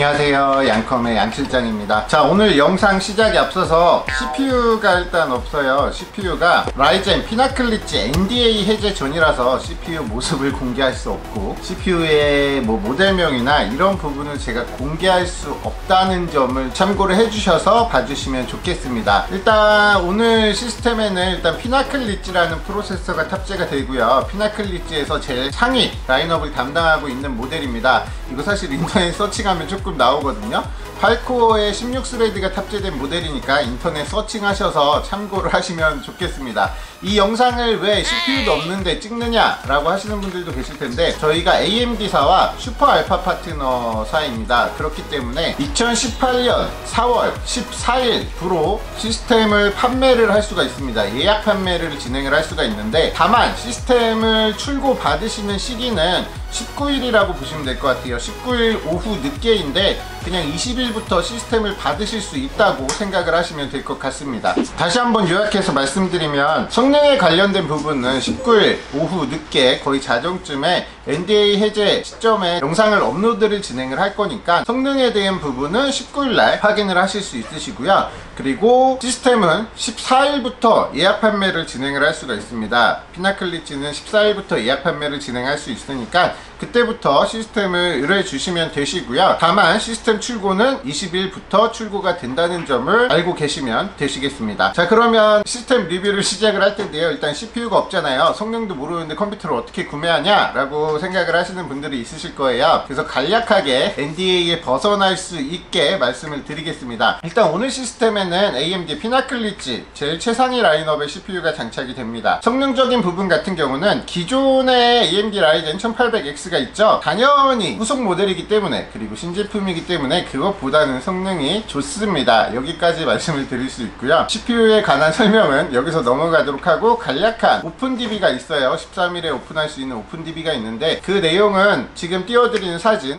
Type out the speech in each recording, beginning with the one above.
안녕하세요. 양컴의 양실장입니다. 자 오늘 영상 시작에 앞서서 CPU가 일단 없어요. CPU가 라이젠 피나클리치 NDA 해제 전이라서 CPU 모습을 공개할 수 없고 CPU의 뭐 모델명이나 이런 부분을 제가 공개할 수 없다는 점을 참고를 해주셔서 봐주시면 좋겠습니다. 일단 오늘 시스템에는 일단 피나클리치라는 프로세서가 탑재가 되고요. 피나클리치에서 제일 상위 라인업을 담당하고 있는 모델입니다. 이거 사실 인터넷 서칭하면 조금 나오거든요. 8코어에 16스레드가 탑재된 모델이니까 인터넷 서칭하셔서 참고를 하시면 좋겠습니다. 이 영상을 왜 CPU도 없는데 찍느냐 라고 하시는 분들도 계실 텐데 저희가 AMD사와 슈퍼 알파 파트너사입니다. 그렇기 때문에 2018년 4월 14일 부로 시스템을 판매를 할 수가 있습니다. 예약 판매를 진행을 할 수가 있는데 다만 시스템을 출고 받으시는 시기는 19일이라고 보시면 될 것 같아요. 19일 오후 늦게인데 그냥 20일부터 시스템을 받으실 수 있다고 생각을 하시면 될 것 같습니다. 다시 한번 요약해서 말씀드리면 성능에 관련된 부분은 19일 오후 늦게 거의 자정쯤에 NDA 해제 시점에 영상을 업로드를 진행을 할 거니까 성능에 대한 부분은 19일날 확인을 하실 수 있으시고요. 그리고 시스템은 14일부터 예약 판매를 진행을 할 수가 있습니다. 피나클리치는 14일부터 예약 판매를 진행할 수 있으니까 그때부터 시스템을 의뢰해 주시면 되시고요. 다만 시스템 출고는 20일부터 출고가 된다는 점을 알고 계시면 되시겠습니다. 자 그러면 시스템 리뷰를 시작을 할 텐데요. 일단 CPU가 없잖아요. 성능도 모르는데 컴퓨터를 어떻게 구매하냐 라고 생각을 하시는 분들이 있으실 거예요. 그래서 간략하게 NDA에 벗어날 수 있게 말씀을 드리겠습니다. 일단 오늘 시스템에는 AMD 피나클리치 제일 최상위 라인업의 CPU가 장착이 됩니다. 성능적인 부분 같은 경우는 기존의 AMD 라이젠 1800X 가 있죠. 당연히 후속 모델이기 때문에 그리고 신제품이기 때문에 그것보다는 성능이 좋습니다. 여기까지 말씀을 드릴 수 있고요. CPU에 관한 설명은 여기서 넘어가도록 하고 간략한 오픈DB가 있어요. 13일에 오픈할 수 있는 오픈DB가 있는데 그 내용은 지금 띄워드리는 사진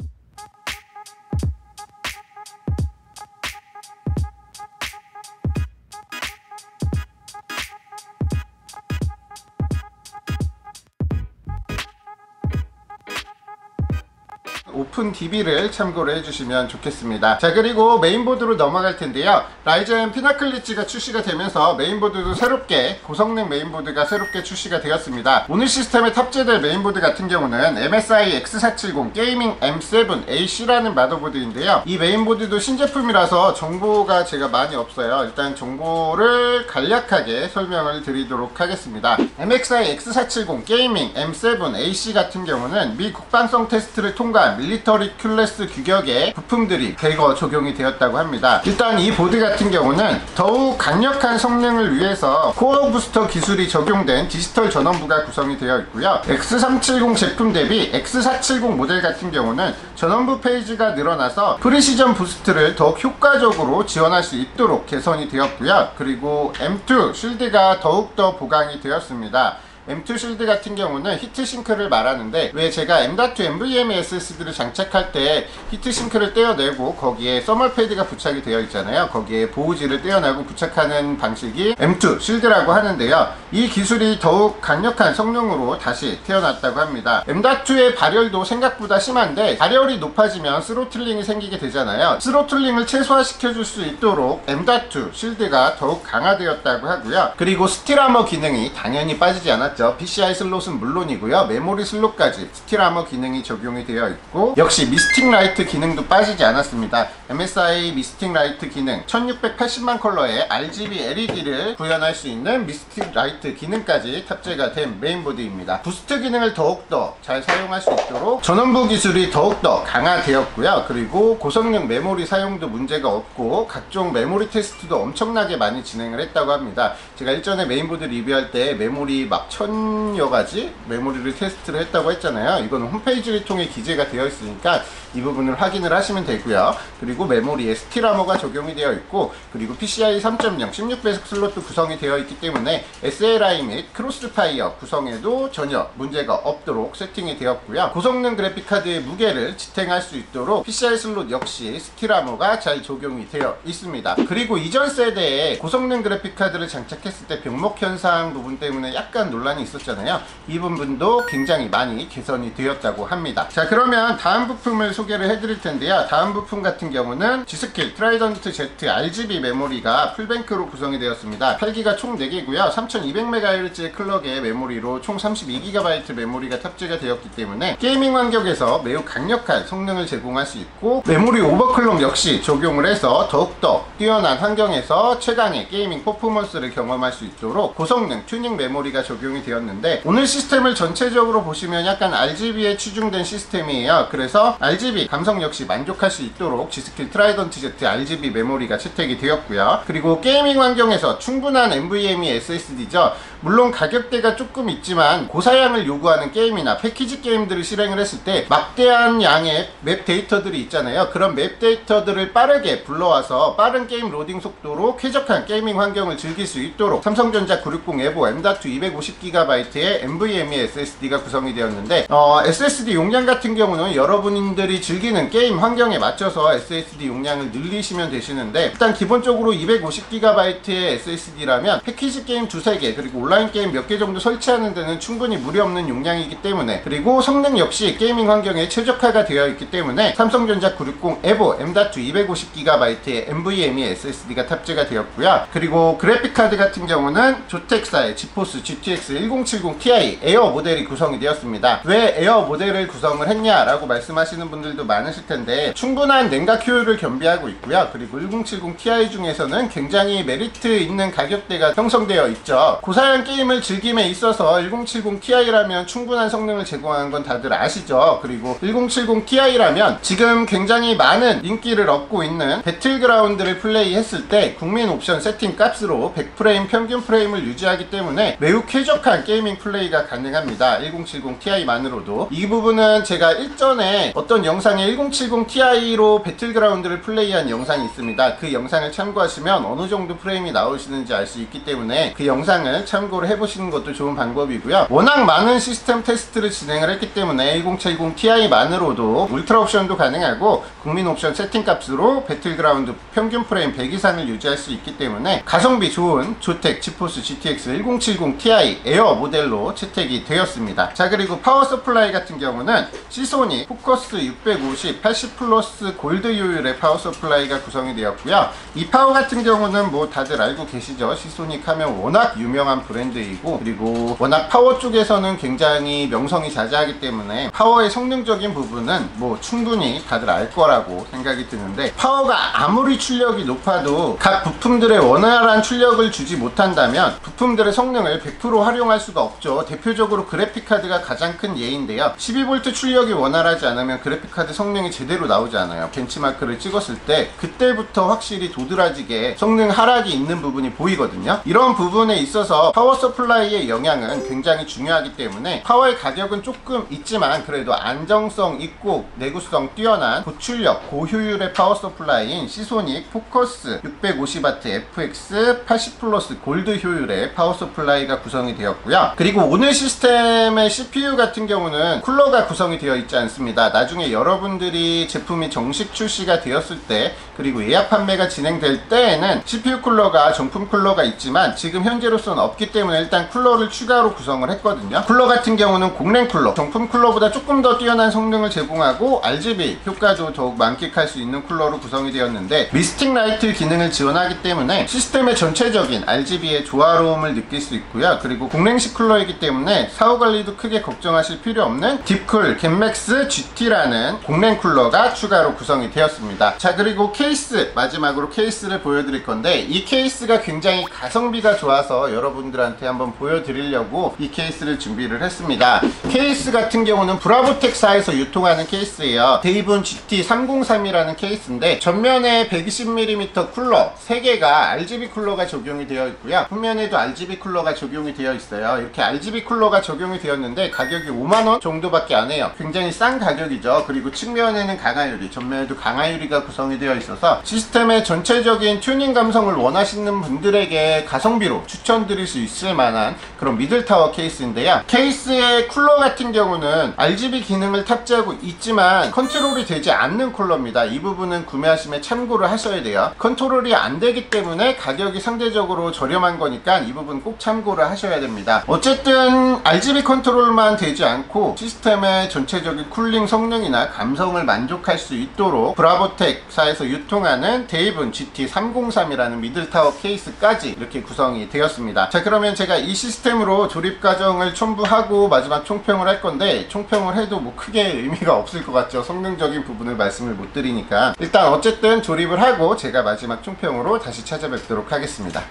오픈 DB를 참고를 해주시면 좋겠습니다. 자 그리고 메인보드로 넘어갈 텐데요. 라이젠 피나클리치가 출시가 되면서 메인보드도 새롭게 고성능 메인보드가 새롭게 출시가 되었습니다. 오늘 시스템에 탑재될 메인보드 같은 경우는 MSI X470 게이밍 M7 AC라는 마더보드인데요. 이 메인보드도 신제품이라서 정보가 제가 많이 없어요. 일단 정보를 간략하게 설명을 드리도록 하겠습니다. MSI X470 게이밍 M7 AC 같은 경우는 미 국방성 테스트를 통과한 밀리터 리 큘레스 규격의 부품들이 대거 적용이 되었다고 합니다. 일단 이 보드 같은 경우는 더욱 강력한 성능을 위해서 코어 부스터 기술이 적용된 디지털 전원부가 구성이 되어 있고요. X370 제품 대비 X470 모델 같은 경우는 전원부 페이지가 늘어나서 프리시전 부스트를 더욱 효과적으로 지원할 수 있도록 개선이 되었고요. 그리고 M2 쉴드가 더욱더 보강이 되었습니다. M2 실드 같은 경우는 히트싱크를 말하는데 왜 제가 M.2 NVMe SSD를 장착할 때 히트싱크를 떼어내고 거기에 써멀 패드가 부착이 되어 있잖아요. 거기에 보호지를 떼어내고 부착하는 방식이 M2 실드라고 하는데요. 이 기술이 더욱 강력한 성능으로 다시 태어났다고 합니다. M.2의 발열도 생각보다 심한데 발열이 높아지면 스로틀링이 생기게 되잖아요. 스로틀링을 최소화시켜 줄 수 있도록 M.2 실드가 더욱 강화되었다고 하고요. 그리고 스틸아머 기능이 당연히 빠지지 않았 죠 있죠. PCI 슬롯은 물론이고요. 메모리 슬롯까지 스틸아머 기능이 적용이 되어 있고 역시 미스틱 라이트 기능도 빠지지 않았습니다. MSI 미스틱 라이트 기능 1680만 컬러의 RGB LED를 구현할 수 있는 미스틱 라이트 기능까지 탑재가 된 메인보드입니다. 부스트 기능을 더욱더 잘 사용할 수 있도록 전원부 기술이 더욱더 강화되었고요. 그리고 고성능 메모리 사용도 문제가 없고 각종 메모리 테스트도 엄청나게 많이 진행을 했다고 합니다. 제가 일전에 메인보드 리뷰할 때 메모리 막 천여 가지 메모리를 테스트를 했다고 했잖아요. 이거는 홈페이지를 통해 기재가 되어 있으니까 이 부분을 확인을 하시면 되고요. 그리고 메모리에 스틸아머가 적용이 되어 있고 그리고 PCI 3.0 16배속 슬롯도 구성이 되어 있기 때문에 SLI 및 크로스파이어 구성에도 전혀 문제가 없도록 세팅이 되었고요. 고성능 그래픽카드의 무게를 지탱할 수 있도록 PCI 슬롯 역시 스틸아머가 잘 적용이 되어 있습니다. 그리고 이전 세대에 고성능 그래픽카드를 장착했을 때 병목 현상 부분 때문에 약간 논란이 있었잖아요. 이 부분도 굉장히 많이 개선이 되었다고 합니다. 자 그러면 다음 부품을 소개를 해드릴 텐데요. 다음 부품 같은 경우는 G스킬 트라이던트 Z RGB 메모리가 풀뱅크로 구성이 되었습니다. 8기가 총 4개고요. 3200MHz의 클럭의 메모리로 총 32GB 메모리가 탑재가 되었기 때문에 게이밍 환경에서 매우 강력한 성능을 제공할 수 있고 메모리 오버클럭 역시 적용을 해서 더욱더 뛰어난 환경에서 최강의 게이밍 퍼포먼스를 경험할 수 있도록 고성능 튜닝 메모리가 적용이 되었는데 오늘 시스템을 전체적으로 보시면 약간 RGB에 치중된 시스템이에요. 그래서 RGB 감성 역시 만족할 수 있도록 G스킬 트라이던트 Z RGB 메모리가 채택이 되었고요. 그리고 게이밍 환경에서 충분한 NVMe SSD죠. 물론 가격대가 조금 있지만 고사양을 요구하는 게임이나 패키지 게임들을 실행을 했을 때 막대한 양의 맵 데이터들이 있잖아요. 그런 맵 데이터들을 빠르게 불러와서 빠른 게임 로딩 속도로 쾌적한 게이밍 환경을 즐길 수 있도록 삼성전자 960 에보 M.2 250GB의 NVMe SSD가 구성이 되었는데 어, SSD 용량 같은 경우는 여러분들이 즐기는 게임 환경에 맞춰서 SSD 용량을 늘리시면 되시는데 일단 기본적으로 250GB의 SSD라면 패키지 게임 두세 개 그리고 온라인 게임 몇 개 정도 설치하는 데는 충분히 무리 없는 용량이기 때문에 그리고 성능 역시 게이밍 환경에 최적화가 되어 있기 때문에 삼성전자 960 에보 M.2 250GB의 NVMe SSD가 탑재가 되었고요. 그리고 그래픽 카드 같은 경우는 조텍사의 지포스 GTX 1070 Ti 에어 모델이 구성이 되었습니다. 왜 에어 모델을 구성을 했냐 라고 말씀하시는 분들도 많으실 텐데 충분한 냉각 효율을 겸비하고 있고요. 그리고 1070 Ti 중에서는 굉장히 메리트 있는 가격대가 형성되어 있죠. 고사양 게임을 즐김에 있어서 1070 Ti라면 충분한 성능을 제공하는 건 다들 아시죠. 그리고 1070 Ti라면 지금 굉장히 많은 인기를 얻고 있는 배틀그라운드를 플레이했을 때 국민 옵션 세팅 값으로 100프레임 평균 프레임을 유지하기 때문에 매우 쾌적한 게이밍 플레이가 가능합니다. 1070 Ti만으로도 이 부분은 제가 일전에 어떤 영상에 1070 Ti로 배틀그라운드를 플레이한 영상이 있습니다. 그 영상을 참고하시면 어느 정도 프레임이 나오시는지 알 수 있기 때문에 그 영상을 참고 를 해보시는 것도 좋은 방법이고요. 워낙 많은 시스템 테스트를 진행을 했기 때문에 1070 Ti만으로도 울트라 옵션도 가능하고 국민 옵션 세팅 값으로 배틀그라운드 평균 프레임 100 이상을 유지할 수 있기 때문에 가성비 좋은 조텍 지포스 GTX 1070 Ti 에어 모델로 채택이 되었습니다. 자 그리고 파워 서플라이 같은 경우는 시소니 포커스 650 80 플러스 골드 효율의 파워 서플라이가 구성이 되었고요. 이 파워 같은 경우는 뭐 다들 알고 계시죠? 시소닉 하면 워낙 유명한 브랜드 이고 그리고 워낙 파워 쪽에서는 굉장히 명성이 자자하기 때문에 파워의 성능적인 부분은 뭐 충분히 다들 알 거라고 생각이 드는데 파워가 아무리 출력이 높아도 각 부품들의 원활한 출력을 주지 못한다면 부품들의 성능을 100% 활용할 수가 없죠. 대표적으로 그래픽카드가 가장 큰 예인데요. 12V 출력이 원활하지 않으면 그래픽카드 성능이 제대로 나오지 않아요. 벤치마크를 찍었을 때 그때부터 확실히 도드라지게 성능 하락이 있는 부분이 보이거든요. 이런 부분에 있어서 파워 서플라이의 영향은 굉장히 중요하기 때문에 파워의 가격은 조금 있지만 그래도 안정성 있고 내구성 뛰어난 고출력 고효율의 파워 서플라이인 시소닉 포커스 650W FX 80 플러스 골드 효율의 파워 서플라이가 구성이 되었고요. 그리고 오늘 시스템의 CPU 같은 경우는 쿨러가 구성이 되어 있지 않습니다. 나중에 여러분들이 제품이 정식 출시가 되었을 때 그리고 예약 판매가 진행될 때에는 CPU 쿨러가 정품 쿨러가 있지만 지금 현재로서는 없기 때문에 일단 쿨러를 추가로 구성을 했거든요. 쿨러 같은 경우는 공랭 쿨러, 정품 쿨러보다 조금 더 뛰어난 성능을 제공하고 RGB 효과도 더욱 만끽할 수 있는 쿨러로 구성이 되었는데 미스틱 라이트 기능을 지원하기 때문에 시스템의 전체적인 RGB의 조화로움을 느낄 수 있고요. 그리고 공랭식 쿨러이기 때문에 사후 관리도 크게 걱정하실 필요 없는 딥쿨 겟맥스 GT라는 공랭 쿨러가 추가로 구성이 되었습니다. 자 그리고 케이스 마지막으로 케이스를 보여드릴 건데 이 케이스가 굉장히 가성비가 좋아서 여러분들 한테 한번 보여드리려고 이 케이스를 준비를 했습니다. 케이스 같은 경우는 브라보텍사에서 유통하는 케이스예요. 데이븐 GT303이라는 케이스인데 전면에 120mm 쿨러 3개가 RGB 쿨러가 적용이 되어 있고요. 후면에도 RGB 쿨러가 적용이 되어 있어요. 이렇게 RGB 쿨러가 적용이 되었는데 가격이 5만원 정도밖에 안 해요. 굉장히 싼 가격이죠. 그리고 측면에는 강화유리, 전면에도 강화유리가 구성이 되어 있어서 시스템의 전체적인 튜닝 감성을 원하시는 분들에게 가성비로 추천드릴 수 있을 만한 그런 미들타워 케이스인데요. 케이스의 쿨러 같은 경우는 RGB 기능을 탑재하고 있지만 컨트롤이 되지 않는 쿨러입니다. 이 부분은 구매하시면 참고를 하셔야 돼요. 컨트롤이 안 되기 때문에 가격이 상대적으로 저렴한 거니까 이 부분 꼭 참고를 하셔야 됩니다. 어쨌든 RGB 컨트롤만 되지 않고 시스템의 전체적인 쿨링 성능이나 감성을 만족할 수 있도록 브라보텍사에서 유통하는 데이븐 GT303이라는 미들타워 케이스까지 이렇게 구성이 되었습니다. 자 그 러면 제가 이 시스템으로 조립 과정을 첨부하고 마지막 총평을 할 건데 총평을 해도 뭐 크게 의미가 없을 것 같죠. 성능적인 부분을 말씀을 못 드리니까 일단 어쨌든 조립을 하고 제가 마지막 총평으로 다시 찾아뵙도록 하겠습니다.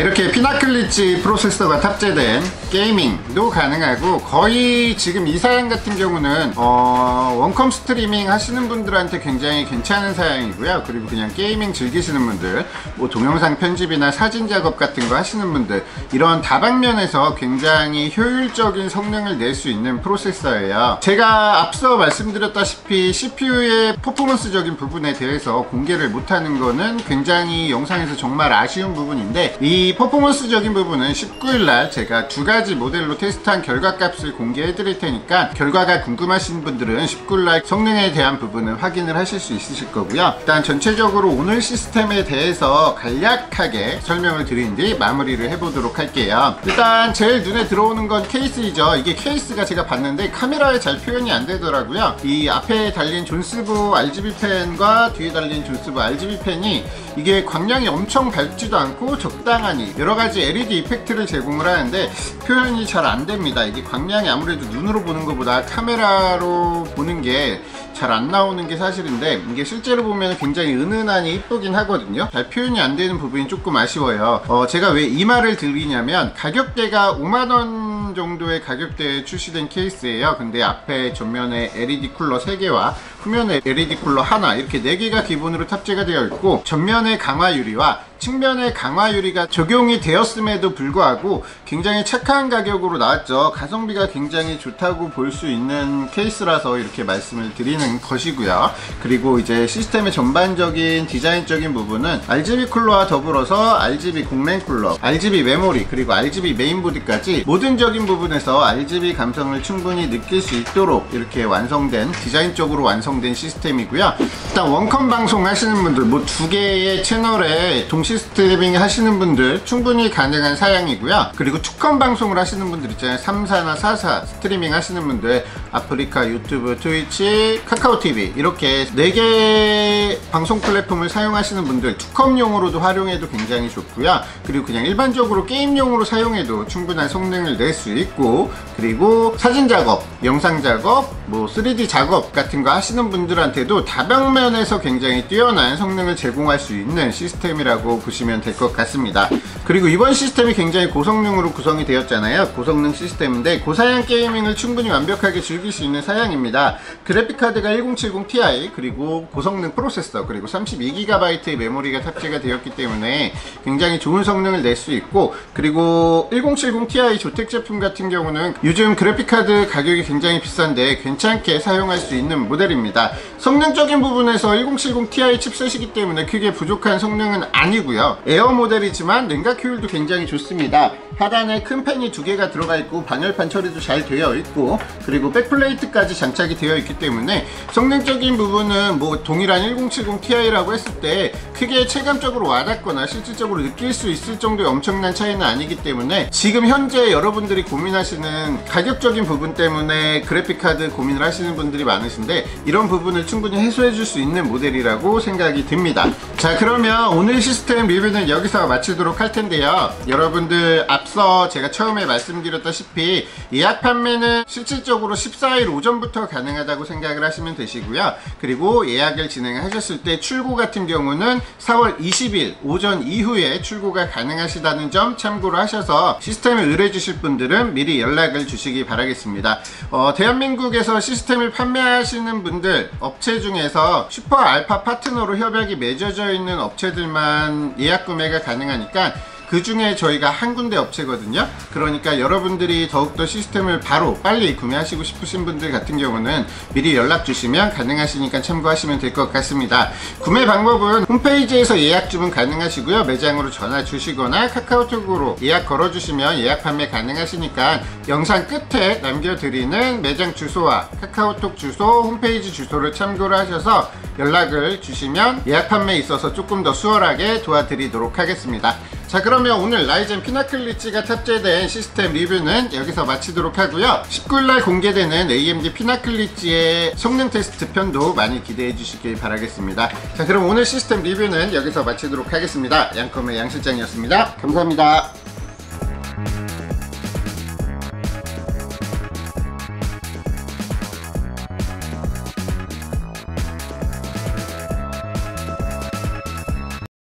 이렇게 피나클리치 프로세서가 탑재된 게이밍도 가능하고 거의 지금 이 사양 같은 경우는 어, 원컴 스트리밍 하시는 분들한테 굉장히 괜찮은 사양이고요. 그리고 그냥 게이밍 즐기시는 분들 뭐 동영상 편집이나 사진 작업 같은 거 하시는 분들 이런 다방면에서 굉장히 효율적인 성능을 낼 수 있는 프로세서예요. 제가 앞서 말씀드렸다시피 CPU의 퍼포먼스적인 부분에 대해서 공개를 못하는 거는 굉장히 영상에서 정말 아쉬운 부분인데 이 퍼포먼스적인 부분은 19일날 제가 두 가지 모델로 테스트한 결과값을 공개해 드릴 테니까 결과가 궁금하신 분들은 19일날 성능에 대한 부분을 확인을 하실 수 있으실 거고요. 일단 전체적으로 오늘 시스템에 대해서 간략하게 설명을 드린 뒤 마무리를 해보도록 할게요. 일단 제일 눈에 들어오는 건 케이스이죠. 이게 케이스가 제가 봤는데 카메라에 잘 표현이 안 되더라고요. 이 앞에 달린 존스부 RGB 펜과 뒤에 달린 존스부 RGB 펜이 이게 광량이 엄청 밝지도 않고 적당하니 여러가지 LED 이펙트를 제공을 하는데 표현이 잘 안 됩니다. 이게 광량이 아무래도 눈으로 보는 것보다 카메라로 보는 게 잘 안 나오는 게 사실인데 이게 실제로 보면 굉장히 은은하니 이쁘긴 하거든요 잘 표현이 안 되는 부분이 조금 아쉬워요 어, 제가 왜 이 말을 드리냐면 가격대가 5만원 원 정도의 가격대에 출시된 케이스예요. 근데 앞에 전면에 LED 쿨러 3개와 후면에 LED 쿨러 하나 이렇게 4개가 기본으로 탑재가 되어 있고 전면에 강화 유리와 측면에 강화 유리가 적용이 되었음에도 불구하고 굉장히 착한 가격으로 나왔죠. 가성비가 굉장히 좋다고 볼 수 있는 케이스라서 이렇게 말씀을 드리는 것이고요. 그리고 이제 시스템의 전반적인 디자인적인 부분은 RGB 쿨러와 더불어서 RGB 공랭 쿨러, RGB 메모리, 그리고 RGB 메인보드까지 모든적인 부분에서 RGB 감성을 충분히 느낄 수 있도록 이렇게 완성된 디자인적으로 완성된 시스템이고요. 일단 원컴 방송 하시는 분들 뭐 두 개의 채널에 동시 스트리밍 하시는 분들 충분히 가능한 사양이고요. 그리고 투컴 방송을 하시는 분들 있잖아요. 3사나 4사 스트리밍 하시는 분들 아프리카 유튜브 트위치 카카오 TV 이렇게 4개 방송 플랫폼을 사용하시는 분들 투컴용으로도 활용해도 굉장히 좋고요. 그리고 그냥 일반적으로 게임용으로 사용해도 충분한 성능을 낼 수 있고 그리고 사진 작업, 영상 작업, 뭐 3D 작업 같은 거 하시는 분들한테도 다방면에서 굉장히 뛰어난 성능을 제공할 수 있는 시스템이라고 보시면 될 것 같습니다. 그리고 이번 시스템이 굉장히 고성능으로 구성이 되었잖아요. 고성능 시스템인데 고사양 게이밍을 충분히 완벽하게 즐길 수 있는 사양입니다. 그래픽카드가 1070 Ti 그리고 고성능 프로세서 그리고 32GB의 메모리가 탑재가 되었기 때문에 굉장히 좋은 성능을 낼 수 있고 그리고 1070 Ti 조텍 제품 같은 경우는 요즘 그래픽카드 가격이 굉장히 비싼데 괜찮게 사용할 수 있는 모델입니다. 성능적인 부분에서 1070 Ti 칩셋이기 때문에 크게 부족한 성능은 아니고요. 에어 모델이지만 냉각 효율도 굉장히 좋습니다. 하단에 큰 팬이 두 개가 들어가 있고 방열판 처리도 잘 되어 있고 그리고 백플레이트까지 장착이 되어 있기 때문에 성능적인 부분은 뭐 동일한 1070 Ti라고 했을 때 크게 체감적으로 와닿거나 실질적으로 느낄 수 있을 정도의 엄청난 차이는 아니기 때문에 지금 현재 여러분들이 고민하시는 가격적인 부분 때문에 그래픽카드 고민을 하시는 분들이 많으신데 이런 부분을 충분히 해소해 줄 수 있는 모델이라고 생각이 듭니다. 자 그러면 오늘 시스템 리뷰는 여기서 마치도록 할 텐데요. 여러분들 앞서 제가 처음에 말씀드렸다시피 예약 판매는 실질적으로 14일 오전부터 가능하다고 생각을 하시면 되시고요. 그리고 예약을 진행하셨을 때 출고 같은 경우는 4월 20일 오전 이후에 출고가 가능하시다는 점 참고로 하셔서 시스템을 의뢰해 주실 분들은 미리 연락을 주시기 바라겠습니다. 어, 대한민국에서 시스템을 판매하시는 분들 업체 중에서 슈퍼 알파 파트너로 협약이 맺어져 있는 업체들만 예약 구매가 가능하니까 그 중에 저희가 한 군데 업체거든요. 그러니까 여러분들이 더욱더 시스템을 바로 빨리 구매하시고 싶으신 분들 같은 경우는 미리 연락 주시면 가능하시니까 참고하시면 될 것 같습니다. 구매 방법은 홈페이지에서 예약 주문 가능하시고요. 매장으로 전화 주시거나 카카오톡으로 예약 걸어 주시면 예약 판매 가능하시니까 영상 끝에 남겨드리는 매장 주소와 카카오톡 주소, 홈페이지 주소를 참고를 하셔서 연락을 주시면 예약 판매에 있어서 조금 더 수월하게 도와드리도록 하겠습니다. 자 그러면 오늘 라이젠 피나클리치가 탑재된 시스템 리뷰는 여기서 마치도록 하고요. 19일날 공개되는 AMD 피나클리치의 성능 테스트 편도 많이 기대해 주시길 바라겠습니다. 자 그럼 오늘 시스템 리뷰는 여기서 마치도록 하겠습니다. 양컴의 양실장이었습니다. 감사합니다